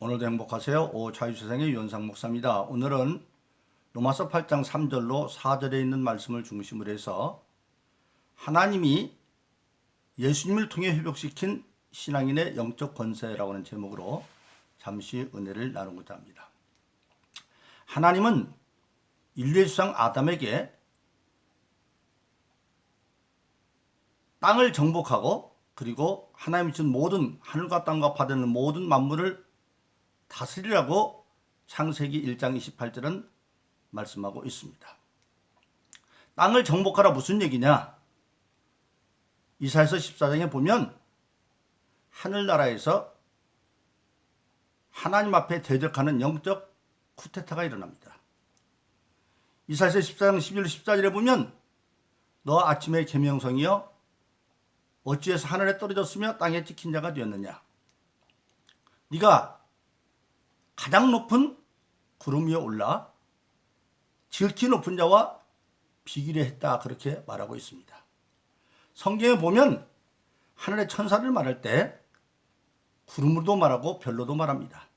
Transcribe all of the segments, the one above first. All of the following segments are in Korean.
오늘도 행복하세요. 오 자유세상의 유현상 목사입니다. 오늘은 로마서 8장 3절로 4절에 있는 말씀을 중심으로 해서 하나님이 예수님을 통해 회복시킨 신앙인의 영적 권세라고 하는 제목으로 잠시 은혜를 나누고자 합니다. 하나님은 인류의 수상 아담에게 땅을 정복하고 그리고 하나님이 준 모든 하늘과 땅과 바다는 모든 만물을 다스리라고 창세기 1장 28절은 말씀하고 있습니다. 땅을 정복하라 무슨 얘기냐? 이사에서 14장에 보면 하늘나라에서 하나님 앞에 대적하는 영적 쿠데타가 일어납니다. 이사에서 14장 11절 14절에 보면 너 아침의 계명성이여 어찌해서 하늘에 떨어졌으며 땅에 찍힌 자가 되었느냐? 네가 가장 높은 구름 위에 올라 지극히 높은 자와 비기려 했다 그렇게 말하고 있습니다. 성경에 보면 하늘의 천사를 말할 때 구름으로도 말하고 별로도 말합니다.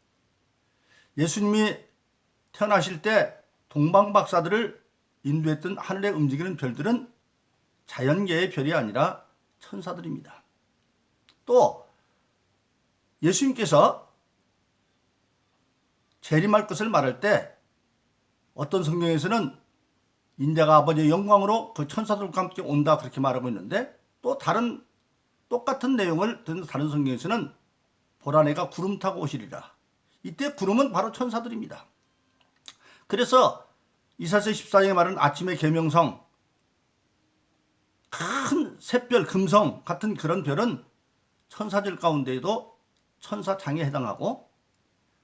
예수님이 태어나실 때 동방 박사들을 인도했던 하늘에 움직이는 별들은 자연계의 별이 아니라 천사들입니다. 또 예수님께서 재림할 것을 말할 때 어떤 성경에서는 인자가 아버지의 영광으로 그 천사들과 함께 온다 그렇게 말하고 있는데 또 다른 똑같은 내용을 듣는 다른 성경에서는 보라 내가 구름 타고 오시리라. 이때 구름은 바로 천사들입니다. 그래서 이사세 14장에 말하는 아침의 계명성 큰 샛별 금성 같은 그런 별은 천사들 가운데에도 천사장에 해당하고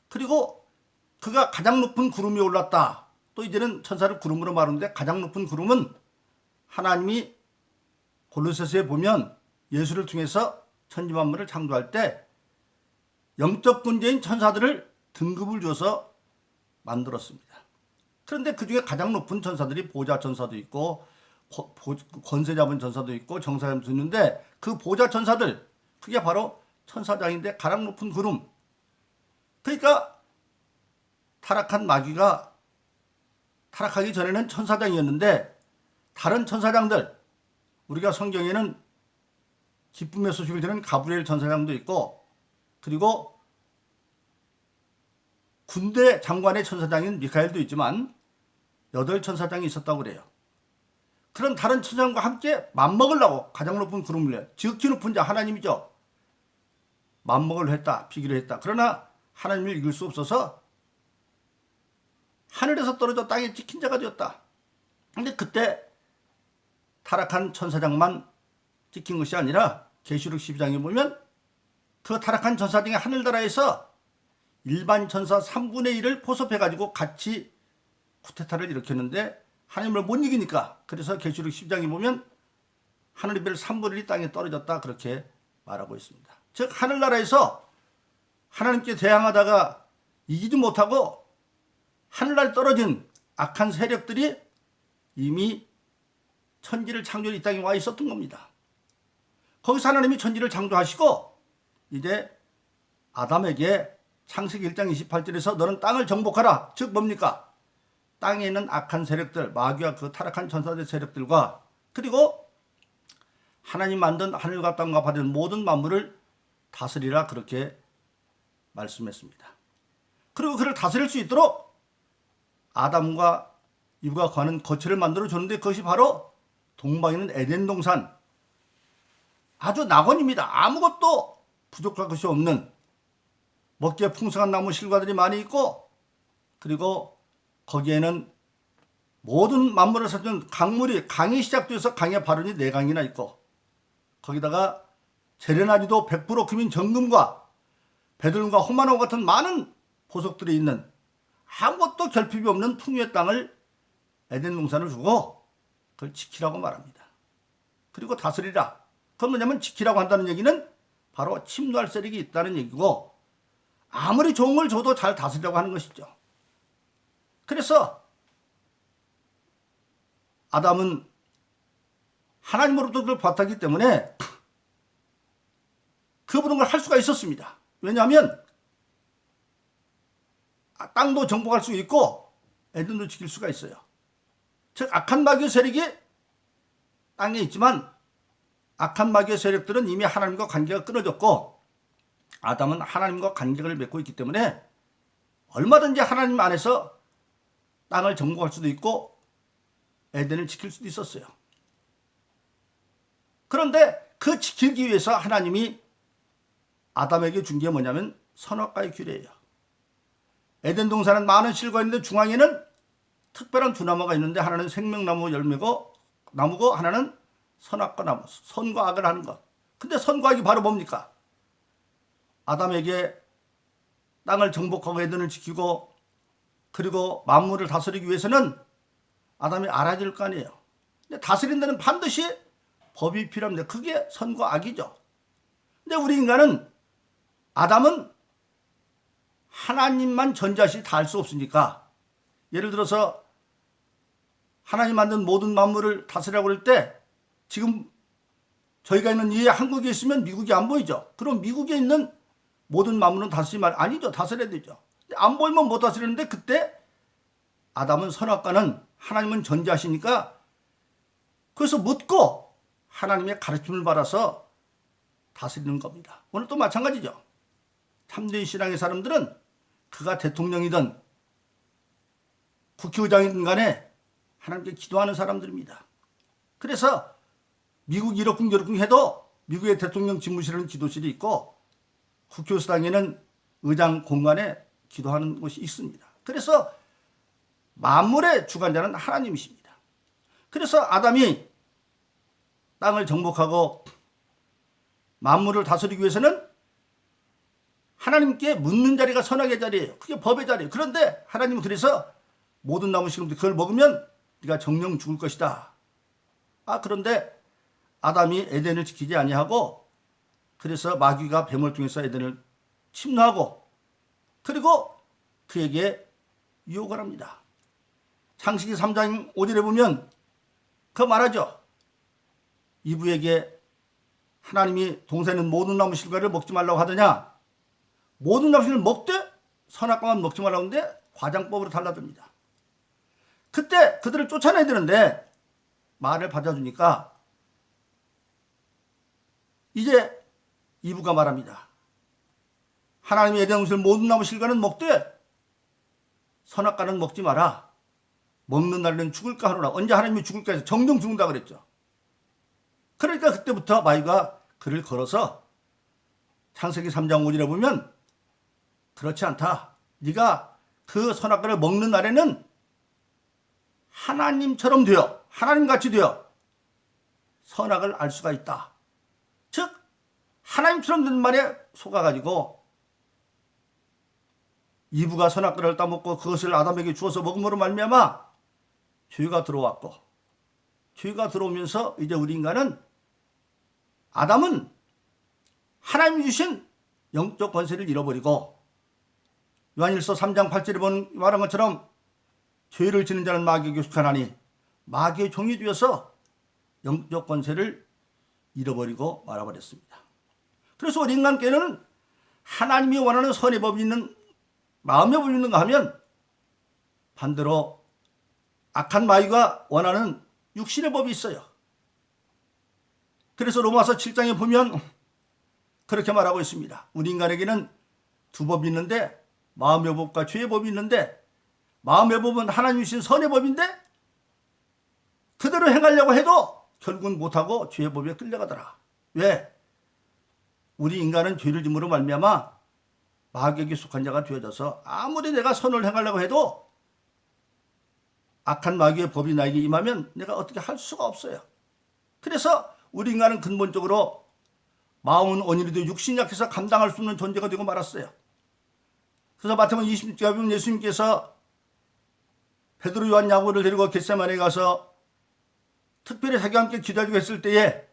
그리고 그가 가장 높은 구름이 올랐다. 또 이제는 천사를 구름으로 말하는데 가장 높은 구름은 하나님이 골로새서에 보면 예수를 통해서 천지 만물을 창조할 때 영적 존재인 천사들을 등급을 줘서 만들었습니다. 그런데 그 중에 가장 높은 천사들이 보좌 천사도 있고 권세 잡은 전사도 있고 정사장도 있는데 그 보좌 천사들 그게 바로 천사장인데 가장 높은 구름 그러니까 타락한 마귀가 타락하기 전에는 천사장이었는데 다른 천사장들 우리가 성경에는 기쁨의 소식을 들은 가브리엘 천사장도 있고 그리고 군대 장관의 천사장인 미카엘도 있지만 여덟 천사장이 있었다고 그래요. 그런 다른 천사장과 함께 맞먹으려고 가장 높은 구름을 지극히 높은 자 하나님이죠. 맞먹을 했다. 비기를 했다. 그러나 하나님을 이길 수 없어서 하늘에서 떨어져 땅에 찍힌 자가 되었다. 근데 그때 타락한 천사장만 찍힌 것이 아니라 계시록 12장에 보면 그 타락한 천사 중에 하늘나라에서 일반 천사 3분의 1을 포섭해 가지고 같이 쿠데타를 일으켰는데 하나님을 못 이기니까 그래서 계시록 10장에 보면 하늘의 별 3분의 1이 땅에 떨어졌다 그렇게 말하고 있습니다. 즉 하늘나라에서 하나님께 대항하다가 이기지 못하고 하늘나라에 떨어진 악한 세력들이 이미 천지를 창조해 이 땅에 와 있었던 겁니다. 거기서 하나님이 천지를 창조하시고 이제 아담에게 창세기 1장 28절에서 너는 땅을 정복하라. 즉 뭡니까? 땅에 있는 악한 세력들, 마귀와 그 타락한 천사들 세력들과 그리고 하나님 만든 하늘과 땅과 바다는 모든 만물을 다스리라 그렇게 말씀했습니다. 그리고 그를 다스릴 수 있도록 아담과 이브가 관한 거처를 만들어 줬는데 그것이 바로 동방에 있는 에덴 동산 아주 낙원입니다. 아무것도 부족할 것이 없는 먹기에 풍성한 나무 실과들이 많이 있고 그리고 거기에는 모든 만물을 사준 강물이 강이 시작돼서 강의 발원이 네 강이나 있고 거기다가 세레나지도 100% 금인 정금과 베들과 호마노 같은 많은 보석들이 있는 아무것도 결핍이 없는 풍요의 땅을 에덴 농산을 주고 그걸 지키라고 말합니다. 그리고 다스리라. 그건 뭐냐면 지키라고 한다는 얘기는 바로 침노할 세력이 있다는 얘기고 아무리 좋은 걸 줘도 잘 다스리라고 하는 것이죠. 그래서 아담은 하나님으로부터 그걸 받았기 때문에 그 모든 걸할 수가 있었습니다. 왜냐하면 땅도 정복할 수 있고 에덴도 지킬 수가 있어요. 즉 악한 마귀의 세력이 땅에 있지만 악한 마귀의 세력들은 이미 하나님과 관계가 끊어졌고 아담은 하나님과 관계를 맺고 있기 때문에 얼마든지 하나님 안에서 땅을 정복할 수도 있고 에덴을 지킬 수도 있었어요. 그런데 그 지키기 위해서 하나님이 아담에게 준 게 뭐냐면 선악과의 규례예요. 에덴 동산은 많은 실과 있는데 중앙에는 특별한 두 나무가 있는데 하나는 생명나무 열매고 나무고 하나는 선악과 나무, 선과 악을 하는 것. 근데 선과 악이 바로 뭡니까? 아담에게 땅을 정복하고 에덴을 지키고 그리고 만물을 다스리기 위해서는 아담이 알아야 될 거 아니에요. 근데 다스린 데는 반드시 법이 필요합니다. 그게 선과 악이죠. 근데 우리 인간은 아담은 하나님만 전자시 다 할 수 없으니까 예를 들어서 하나님 만든 모든 만물을 다스리라고 그럴 때 지금 저희가 있는 이 한국에 있으면 미국이 안 보이죠. 그럼 미국에 있는 모든 만물은 다스리 말 아니죠. 다스려야 되죠. 안 보이면 못 다스리는데 그때 아담은 선악과는 하나님은 전지하시니까 그래서 묻고 하나님의 가르침을 받아서 다스리는 겁니다. 오늘 또 마찬가지죠. 참된 신앙의 사람들은 그가 대통령이든 국회의장이든 간에 하나님께 기도하는 사람들입니다. 그래서 미국 이렇쿵 저렇쿵 해도 미국의 대통령 집무실에는 기도실이 있고 국회의사당에는 의장 공간에 기도하는 곳이 있습니다. 그래서 만물의 주관자는 하나님이십니다. 그래서 아담이 땅을 정복하고 만물을 다스리기 위해서는 하나님께 묻는 자리가 선악의 자리예요. 그게 법의 자리예요. 그런데 하나님은 그래서 모든 나무 식물들 그걸 먹으면 네가 정령 죽을 것이다. 아 그런데 아담이 에덴을 지키지 아니하고 그래서 마귀가 뱀을 통해서 에덴을 침노하고 그리고 그에게 유혹을 합니다. 창세기 3장 5절에 보면 그 말하죠. 이브에게 하나님이 동생은 모든 나무 실과를 먹지 말라고 하더냐? 모든 실과를 먹되 선악과만 먹지 말라고 하는데 과장법으로 달라듭니다. 그때 그들을 쫓아내야 되는데 말을 받아주니까 이제 이브가 말합니다. 하나님이 에덴 동산 모든 나무 실과는 먹되 선악과는 먹지 마라. 먹는 날에는 죽을까 하노라. 언제 하나님이 죽을까 해서 정령 죽는다 그랬죠. 그러니까 그때부터 마귀가 그를 걸어서 창세기 3장 5절에 보면 그렇지 않다. 네가 그 선악과를 먹는 날에는 하나님처럼 되어 하나님같이 되어 선악을 알 수가 있다. 즉 하나님처럼 된 말에 속아가지고 이브가 선악과를 따먹고 그것을 아담에게 주어서 먹음으로 말미암아 죄가 들어왔고 죄가 들어오면서 이제 우리 인간은 아담은 하나님 주신 영적 권세를 잃어버리고 요한일서 3장 8절에 본 말한 것처럼 죄를 지는 자는 마귀에게 속하나니 마귀의 종이 되어서 영적 권세를 잃어버리고 말아버렸습니다. 그래서 우리 인간께는 하나님이 원하는 선의 법이 있는 마음의 법이 있는가 하면 반대로 악한 마귀가 원하는 육신의 법이 있어요. 그래서 로마서 7장에 보면 그렇게 말하고 있습니다. 우리 인간에게는 두 법이 있는데 마음의 법과 죄의 법이 있는데 마음의 법은 하나님 주신 선의 법인데 그대로 행하려고 해도 결국은 못하고 죄의 법에 끌려가더라. 왜? 우리 인간은 죄를 짐으로 말미암아 마귀에게 속한 자가 되어져서 아무리 내가 선을 행하려고 해도 악한 마귀의 법이 나에게 임하면 내가 어떻게 할 수가 없어요. 그래서 우리 인간은 근본적으로 마음은 원인이도 육신 약해서 감당할 수 없는 존재가 되고 말았어요. 그래서 마태복음 20절에 보면 예수님께서 베드로 요한 야고를 데리고 겟세만에 가서 특별히 자기와 함께 기도하기로 했을 때에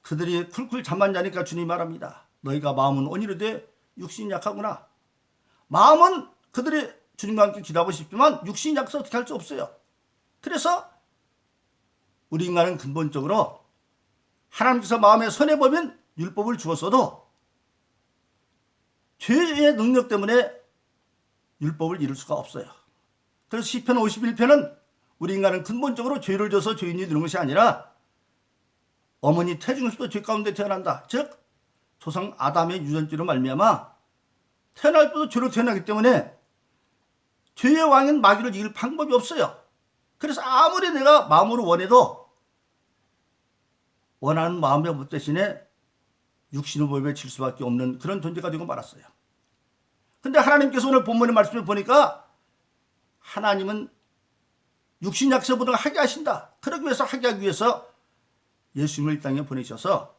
그들이 쿨쿨 잠만 자니까 주님 말합니다. 너희가 마음은 원이르되 육신이 약하구나. 마음은 그들이 주님과 함께 기도하고 싶지만 육신이 약해서 어떻게 할 수 없어요. 그래서 우리 인간은 근본적으로 하나님께서 선의 법인 율법을 주었어도 죄의 능력 때문에 율법을 이룰 수가 없어요. 그래서 시편 51편은 우리 인간은 근본적으로 죄를 져서 죄인이 되는 것이 아니라 어머니 태중에서도 죄 가운데 태어난다. 즉 조상 아담의 유전죄로 말미암아 태어날 때도 죄로 태어나기 때문에 죄의 왕인 마귀를 이길 방법이 없어요. 그래서 아무리 내가 마음으로 원해도 원하는 마음의 못 대신에 육신의 법에 질 수밖에 없는 그런 존재가 되고 말았어요. 근데 하나님께서 오늘 본문의 말씀을 보니까 하나님은 육신 약세보다 하게 하신다. 그러기 위해서 하게 하기 위해서 예수님을 이 땅에 보내셔서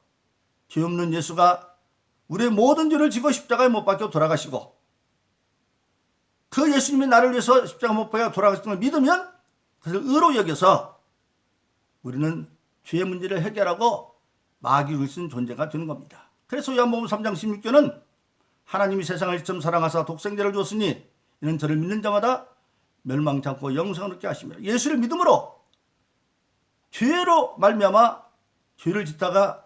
죄 없는 예수가 우리의 모든 죄를 지고 십자가에 못 박혀 돌아가시고 그 예수님이 나를 위해서 십자가 못 박혀 돌아가신 걸 믿으면 그것을 의로 여겨서 우리는 죄의 문제를 해결하고 마귀를 쓴 존재가 되는 겁니다. 그래서 요한복음 3장 16절은 하나님이 세상을 이처럼 사랑하사 독생자를 주었으니 이는 저를 믿는 자마다 멸망치 않고 영생을 얻게 하시며 예수를 믿음으로 죄로 말미암아 죄를 짓다가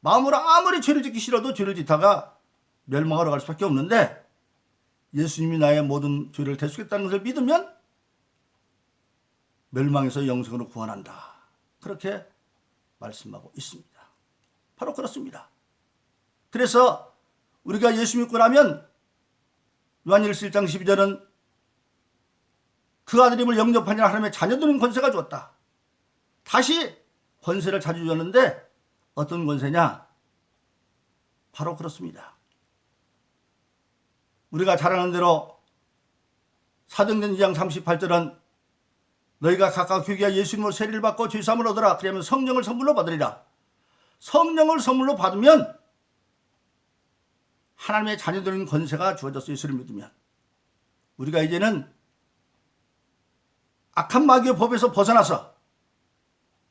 마음으로 아무리 죄를 짓기 싫어도 죄를 짓다가 멸망하러 갈 수밖에 없는데 예수님이 나의 모든 죄를 대속했다는 것을 믿으면 멸망에서 영생으로 구원한다. 그렇게 말씀하고 있습니다. 바로 그렇습니다. 그래서 우리가 예수 믿고 나면 요한일서 1장 12절은 그 아들임을 영접하냐 하나님의 자녀들은 권세가 주었다. 다시 권세를 자주 줬는데 어떤 권세냐? 바로 그렇습니다. 우리가 잘 아는 대로 사도행전 2장 38절은 너희가 각각 교기와 예수님으로 세례를 받고 죄사함을 얻으라. 그러면 성령을 선물로 받으리라. 성령을 선물로 받으면 하나님의 자녀들은 권세가 주어졌어요. 예수를 믿으면. 우리가 이제는 악한 마귀의 법에서 벗어나서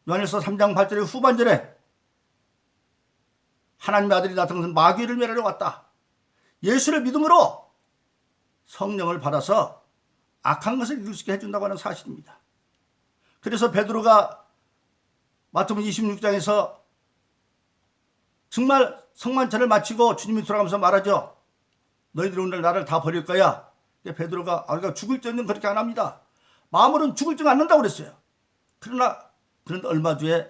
요한일서 3장 8절의 후반절에 하나님의 아들이 나타나서 마귀를 멸하러 왔다. 예수를 믿음으로 성령을 받아서 악한 것을 이룰 수 있게 해준다고 하는 사실입니다. 그래서 베드로가 마태복음 26장에서 정말 성만찬을 마치고 주님이 돌아가면서 말하죠. 너희들 오늘 나를 다 버릴 거야. 베드로가 아, 우리가 죽을 적은 그렇게 안 합니다. 마음으로는 죽을 적 않는다고 그랬어요. 그러나 그런 얼마 뒤에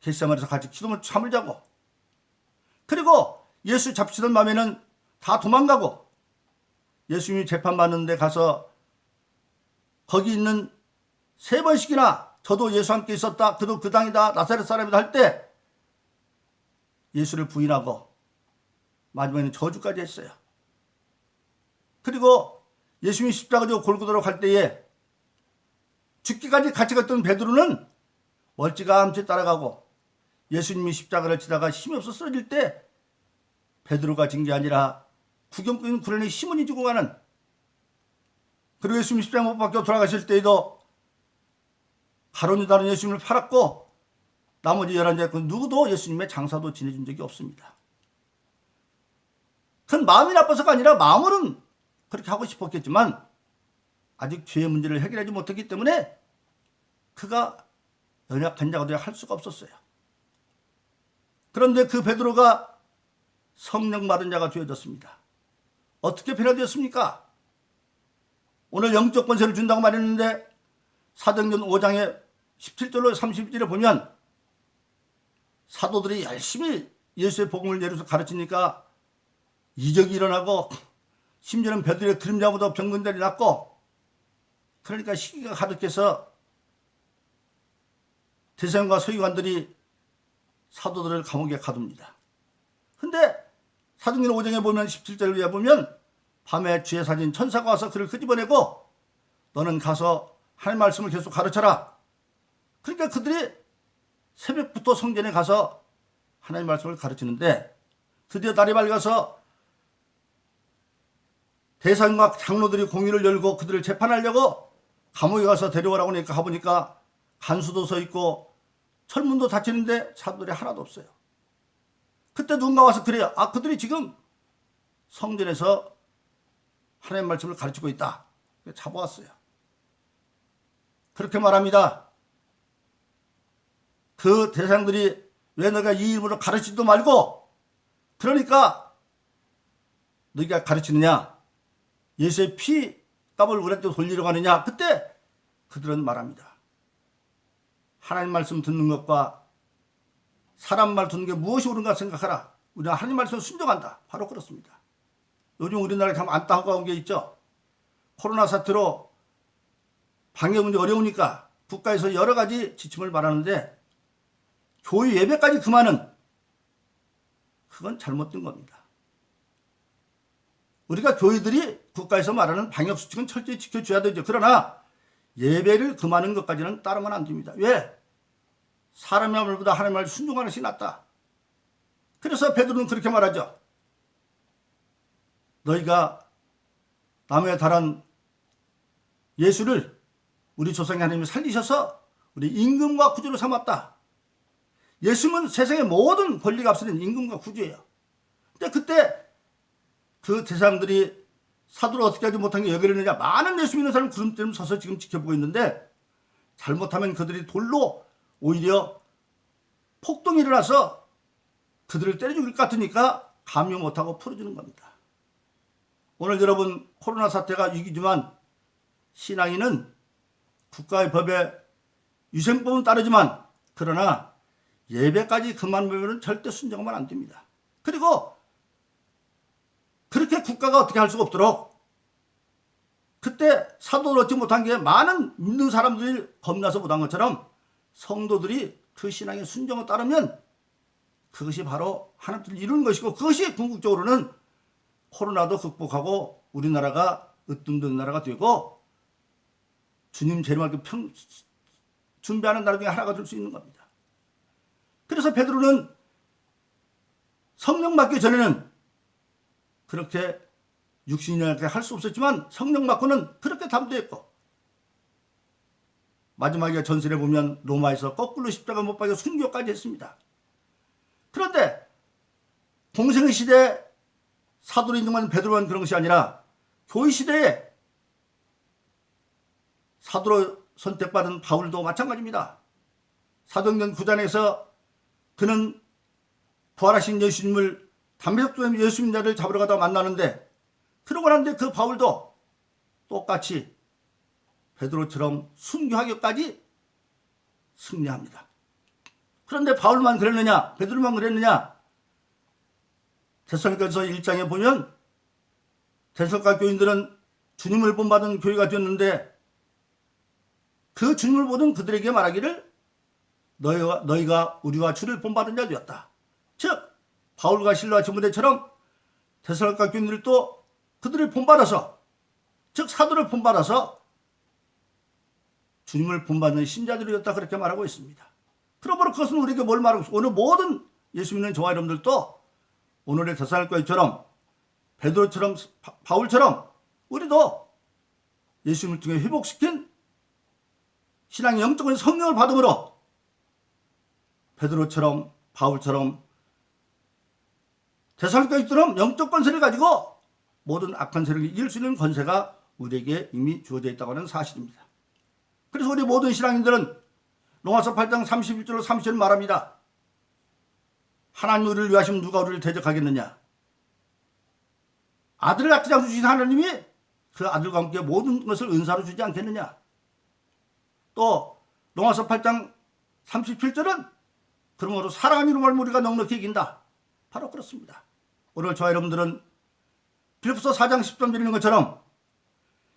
겟세마에서 같이 기도를 잠을 자고 그리고 예수 잡히던 밤에는 다 도망가고 예수님이 재판받는 데 가서 거기 있는 세 번씩이나 저도 예수 함께 있었다. 그도 그 당이다. 나사렛 사람이다 할 때 예수를 부인하고 마지막에는 저주까지 했어요. 그리고 예수님이 십자가 지고 골고다로 갈 때에 죽기까지 같이 갔던 베드로는 멀찌감치 따라가고 예수님이 십자가를 지다가 힘이 없어 쓰러질 때 베드로가 진 게 아니라 구경꾼 구련의 시몬이 지고 가는 그리고 예수님이 십자가 못 박혀 돌아가실 때에도 가론이 다른 예수님을 팔았고 나머지 열한 자그 누구도 예수님의 장사도 지내준 적이 없습니다. 그건 마음이 나빠서가 아니라 마음으로는 그렇게 하고 싶었겠지만 아직 죄의 문제를 해결하지 못했기 때문에 그가 연약한 자가 되어 할 수가 없었어요. 그런데 그 베드로가 성령 받은 자가 되어졌습니다. 어떻게 변화되었습니까? 오늘 영적 권세를 준다고 말했는데 사도행전 5장의 17절로 30절에 보면 사도들이 열심히 예수의 복음을 내려서 가르치니까 이적이 일어나고 심지어는 베드로의 그림자보다 병근들이 났고 그러니까 시기가 가득해서 대성과 서기관들이 사도들을 감옥에 가둡니다. 근데 사도행전 5장에 보면 17절에 보면 밤에 주의 사진 천사가 와서 그를 끄집어내고 너는 가서 하나님 말씀을 계속 가르쳐라. 그러니까 그들이 새벽부터 성전에 가서 하나님 말씀을 가르치는데 드디어 날이 밝아서 대상과 장로들이 공의를 열고 그들을 재판하려고 감옥에 가서 데려오라고 하니까 가보니까 간수도 서 있고 철문도 닫히는데 사도들이 하나도 없어요. 그때 누군가 와서 그래요. 아, 그들이 지금 성전에서 하나님 말씀을 가르치고 있다. 잡아왔어요. 그렇게 말합니다. 그 대상들이 왜 너가 이 이름으로 가르치지도 말고 그러니까 너희가 가르치느냐? 예수의 피 값을 우리한테 돌리려고 하느냐? 그때 그들은 말합니다. 하나님 말씀 듣는 것과 사람 말 듣는 게 무엇이 옳은가 생각하라. 우리는 하나님 말씀을 순종한다. 바로 그렇습니다. 요즘 우리나라에 참 안타까운 게 있죠. 코로나 사태로 방역 문제 어려우니까 국가에서 여러 가지 지침을 말하는데 교회 예배까지 그만은 그건 잘못된 겁니다. 우리가 교회들이 국가에서 말하는 방역 수칙은 철저히 지켜줘야 되죠. 그러나 예배를 금하는 것까지는 따르면 안 됩니다. 왜? 사람의 말보다 하나님의 말 순종하는 것이 낫다. 그래서 베드로는 그렇게 말하죠. 너희가 남의 달한 예수를 우리 조상의 하나님이 살리셔서 우리 임금과 구주로 삼았다. 예수는 세상의 모든 권리가 앞서는 임금과 구주예요. 근데 그때 그 대상들이 사도를 어떻게 하지 못한 게 여기려느냐 많은 예수 믿는 사람 구름대름 서서 지금 지켜보고 있는데 잘못하면 그들이 돌로 오히려 폭동이 일어나서 그들을 때려 죽일 것 같으니까 감유 못하고 풀어주는 겁니다. 오늘 여러분 코로나 사태가 위기지만 신앙인은 국가의 법에 위생법은 따르지만 그러나 예배까지 그만 보면 절대 순종하면 안 됩니다. 그리고 그렇게 국가가 어떻게 할 수가 없도록 그때 사도를 얻지 못한 게 많은 믿는 사람들이 겁나서 못한 것처럼 성도들이 그 신앙의 순종을 따르면 그것이 바로 하나님을 이루는 것이고 그것이 궁극적으로는 코로나도 극복하고 우리나라가 으뜸된 나라가 되고 주님 재림할 평 준비하는 나라 중에 하나가 될 수 있는 겁니다. 그래서 베드로는 성령 받기 전에는 그렇게 육신이라게 할 수 없었지만 성령 받고는 그렇게 담대했고 마지막에 전설에 보면 로마에서 거꾸로 십자가 못 박여 순교까지 했습니다. 그런데 공생의 시대 사도로 인정받는 베드로만 그런 것이 아니라 교회 시대에 사도로 선택받은 바울도 마찬가지입니다. 사도행전 9장에서 그는 부활하신 예수님을 담배석도에 예수님 자를 잡으러 가다 만나는데 그러고 나는데 그 바울도 똑같이 베드로처럼 순교하기까지 승리합니다. 그런데 바울만 그랬느냐? 베드로만 그랬느냐? 데살로니가서 1장에 보면 데살로니가 교인들은 주님을 본받은 교회가 되었는데 그 주님을 보던 그들에게 말하기를 너희가, 너희가 우리와 주를 본받은 자 되었다. 즉 바울과 실로와 디모데처럼 데살로니가 교인들도 그들을 본받아서 즉 사도를 본받아서 주님을 본받는 신자들이었다 그렇게 말하고 있습니다. 그러므로 그것은 우리에게 뭘 말하고 있어? 오늘 모든 예수 믿는 저와 여러분들도 오늘의 데살로니가처럼 베드로처럼 바울처럼 우리도 예수님을 통해 회복시킨 신앙의 영적인 성령을 받음으로 베드로처럼 바울처럼 대살로니가처럼 영적 권세를 가지고 모든 악한 세력을 이길 수 있는 권세가 우리에게 이미 주어져 있다고 하는 사실입니다. 그래서 우리 모든 신앙인들은 로마서 8장 31절로 30절 말합니다. 하나님 우리를 위하시면 누가 우리를 대적하겠느냐? 아들을 낳지 않고 주신 하나님이 그 아들과 함께 모든 것을 은사로 주지 않겠느냐? 또 로마서 8장 37절은 그러므로 사랑하는 우리가 넉넉히 이긴다. 바로 그렇습니다. 오늘 저와 여러분들은 빌립보서 4장 10절 드리는 것처럼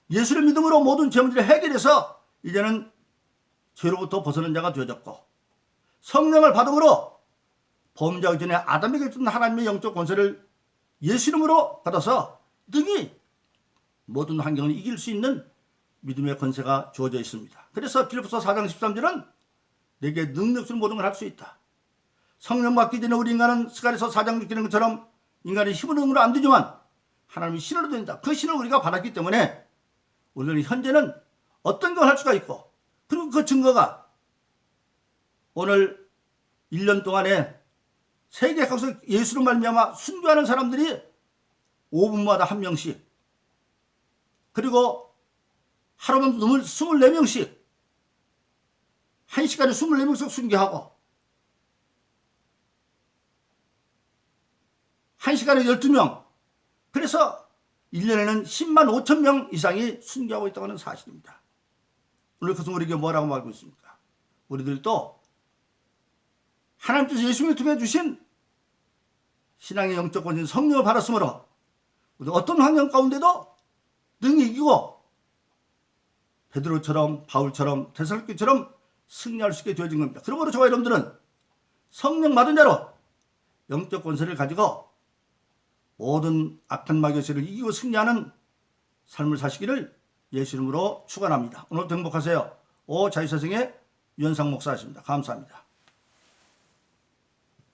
예수를 믿음으로 모든 죄 문제를 해결해서 이제는 죄로부터 벗어난 자가 되어졌고 성령을 받음으로 범죄하기 전에 아담에게 준 하나님의 영적 권세를 예수 이름으로 받아서 능히 모든 환경을 이길 수 있는 믿음의 권세가 주어져 있습니다. 그래서 빌립보서 4장 13절은 내게 능력을 모든 걸 할 수 있다. 성령 받기 전에 우리 인간은 스가리서 4장 느끼는 것처럼 인간의 힘은 능으로 안 되지만 하나님이 신을 된다. 그 신을 우리가 받았기 때문에 우리는 현재는 어떤 걸 할 수가 있고 그리고 그 증거가 오늘 1년 동안에 세계 각서 예수로 말미암아 순교하는 사람들이 5분마다 한 명씩 그리고 하루만 넘을 24명씩 한 시간에 24명씩 순교하고 한 시간에 12명 그래서 1년에는 10만 5천 명 이상이 순교하고 있다고 하는 사실입니다. 오늘 그것은 우리에게 뭐라고 말하고 있습니까? 우리들도 하나님께서 예수님을 통해 주신 신앙의 영적 권신 성령을 받았으므로 어떤 환경 가운데도 능히 이기고 베드로처럼 바울처럼 데살로니처럼 승리할 수 있게 되어진 겁니다. 그러므로 저와 여러분들은 성령 받은 자로 영적 권세를 가지고 모든 악한 마귀를 이기고 승리하는 삶을 사시기를 예수 이름으로 축원합니다. 오늘도 행복하세요. 오 자유사생의 유현상 목사십니다. 감사합니다.